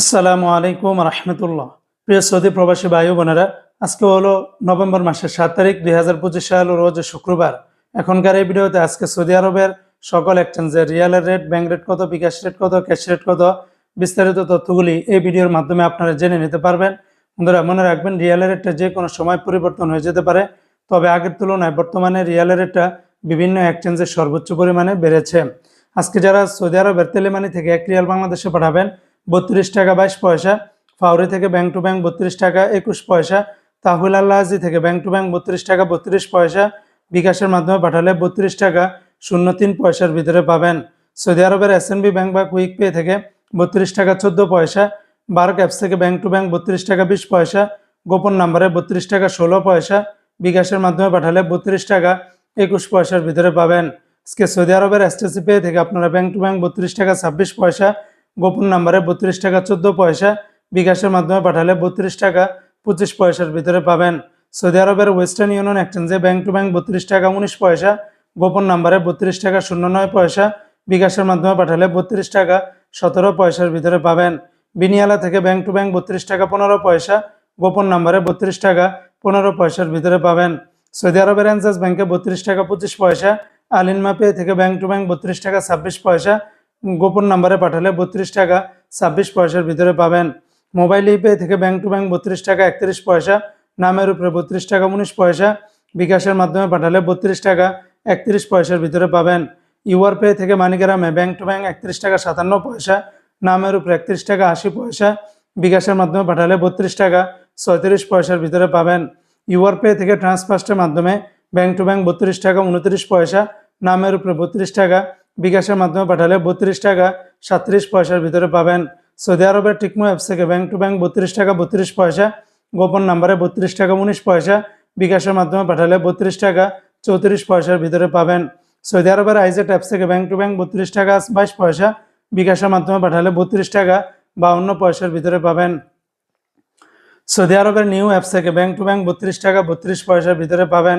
আসসালামু আলাইকুম রহমতুল্লাহ। প্রিয় সৌদি প্রবাসী ভাই বোনেরা, আজকে হলো নভেম্বর মাসের সাত তারিখ, দুই হাজার পঁচিশ সাল, রোজ শুক্রবার। এখনকার এই ভিডিওতে আজকে সৌদি আরবের সকল এক্সচেঞ্জের রিয়ালের রেট ব্যাংক রেট কত, বিকাশ রেট কত ক্যাশ রেট কত, বিস্তারিত তথ্যগুলি এই ভিডিওর মাধ্যমে আপনারা জেনে নিতে পারবেন। বন্ধুরা, মনে রাখবেন রিয়ালের রেটটা যে কোনো সময় পরিবর্তন হয়ে যেতে পারে, তবে আগের তুলনায় বর্তমানে রিয়ালের রেটটা বিভিন্ন এক্সচেঞ্জের সর্বোচ্চ পরিমাণে বেড়েছে। আজকে যারা সৌদি আরবের তেলেমানি থেকে এক রিয়াল বাংলাদেশে পাঠাবেন বত্রিশ টাকা বাইশ পয়সা, ফাউরি থেকে ব্যাংক টু ব্যাংক বত্রিশ টাকা একুশ পয়সা, তাহুল আল্লাহাজি থেকে ব্যাংক টু ব্যাংক বত্রিশ টাকা বত্রিশ পয়সা, বিকাশের মাধ্যমে পাঠালে বত্রিশ টাকা শূন্য তিন পয়সার ভিতরে পাবেন। সৌদি আরবের এস ব্যাংক বা কুইক পে থেকে বত্রিশ টাকা চোদ্দ পয়সা বার্ক অ্যাপস থেকে ব্যাংক টু ব্যাংক বত্রিশ টাকা বিশ পয়সা, গোপন নাম্বারে বত্রিশ টাকা ষোলো পয়সা, বিকাশের মাধ্যমে পাঠালে বত্রিশ টাকা একুশ পয়সার ভিতরে পাবেন। আজকে সৌদি আরবের এসটিসি পে থেকে আপনারা ব্যাংক টু ব্যাংক বত্রিশ টাকা ছাব্বিশ পয়সা গোপন নাম্বারে বত্রিশ টাকা চোদ্দ পয়সা বিকাশের মাধ্যমে পাঠালে বত্রিশ টাকা পঁচিশ পয়সার ভিতরে পাবেন। সৌদি আরবের ওয়েস্টার্ন ইউনিয়ন এক্সচেঞ্জে ব্যাংক টু ব্যাংক বত্রিশ টাকা উনিশ পয়সা, গোপন নাম্বারে বত্রিশ টাকা শূন্য নয় পয়সা বিকাশের মাধ্যমে পাঠালে বত্রিশ টাকা সতেরো পয়সার ভিতরে পাবেন। বিনিয়ালা থেকে ব্যাংক টু ব্যাংক বত্রিশ টাকা পনেরো পয়সা, গোপন নাম্বারে বত্রিশ টাকা পনেরো পয়সার ভিতরে পাবেন। সৌদি আরবের অ্যান্সাস ব্যাংকে বত্রিশ টাকা পঁচিশ পয়সা, আলিনমা পে থেকে ব্যাংক টু ব্যাংক বত্রিশ টাকা ছাব্বিশ পয়সা গোপন নাম্বারে পাঠালে বত্রিশ টাকা ছাব্বিশ পয়সার ভিতরে পাবেন। মোবাইল ইপে থেকে ব্যাংক টু ব্যাংক বত্রিশ টাকা একত্রিশ পয়সা, নামের উপরে বত্রিশ টাকা উনিশ পয়সা, বিকাশের মাধ্যমে পাঠালে বত্রিশ টাকা একত্রিশ পয়সার ভিতরে পাবেন। ইউআর পে থেকে মানিগ্রামে ব্যাংক টু ব্যাংক একত্রিশ টাকা সাতান্ন পয়সা, নামের উপরে একত্রিশ টাকা আশি পয়সা, বিকাশের মাধ্যমে পাঠালে বত্রিশ টাকা ছয়ত্রিশ পয়সার ভিতরে পাবেন। ইউআর পে থেকে ট্রান্সফার্স্টের মাধ্যমে ব্যাংক টু ব্যাংক বত্রিশ টাকা উনত্রিশ পয়সা, নামের উপরে বত্রিশ টাকা বিকাশের মাধ্যমে পাঠালে বত্রিশ টাকা সাতত্রিশ পয়সার ভিতরে পাবেন। সৌদি আরবের টিকমো অ্যাপস থেকে ব্যাংক টু ব্যাংক বত্রিশ টাকা বত্রিশ পয়সা, গোপন নাম্বারে বত্রিশ টাকা উনিশ পয়সা, বিকাশের মাধ্যমে পাঠালে বত্রিশ টাকা চৌত্রিশ পয়সার ভিতরে পাবেন। সৌদি আরবের আইজেট অ্যাপস থেকে ব্যাংক টু ব্যাংক বত্রিশ টাকা বাইশ পয়সা, বিকাশের মাধ্যমে পাঠালে বত্রিশ টাকা বাউন্ন পয়সার ভিতরে পাবেন। সৌদি আরবের নিউ অ্যাপস থেকে ব্যাংক টু ব্যাংক বত্রিশ টাকা বত্রিশ পয়সার ভিতরে পাবেন।